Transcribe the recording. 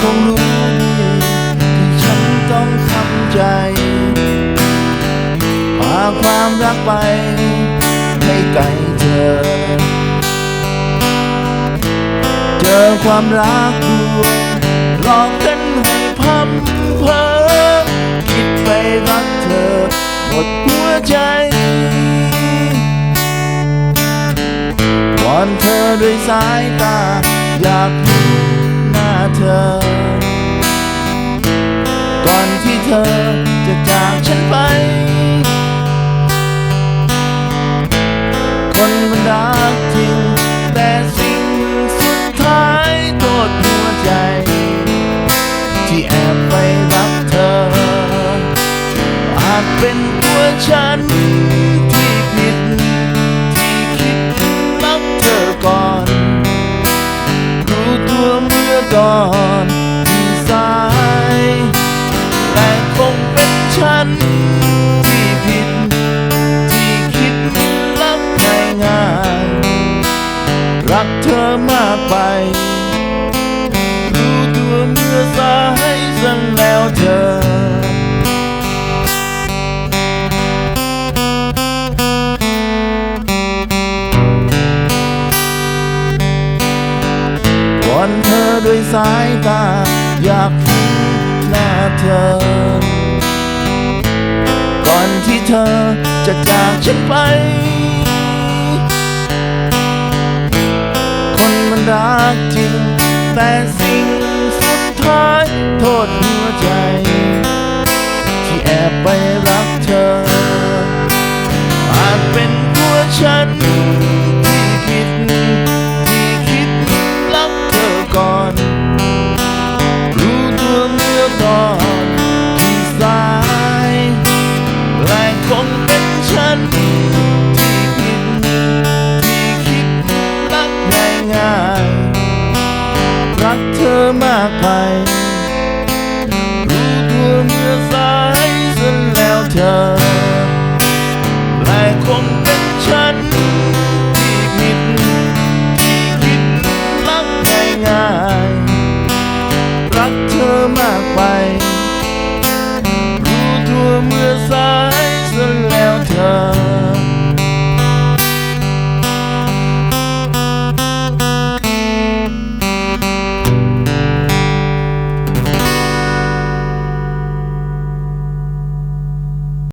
คงรู้ที่ฉันต้องทำใจพาความรักไป ให้ไกลเธอ เจอความรักลวงหลอกกันให้พัมเพอคิดไปรักเธอ หมดหัวใจวอนเธอด้วยสายตา อยากรู้ เธอ ก่อนที่เธอจะจากฉันไป คนมันรักจริง แต่สิ่งสุดท้ายโทษหัวใจ ที่แอบไปรักเธอ อาจเป็นตัวฉันที่ผิด ที่คิดรักเธอก่อน นเธอด้วยสายตา อยากเห็นหน้าเธอ ก่อนที่เธอจะจากฉันไป คนมันรักจริงแต่สิ่ง ด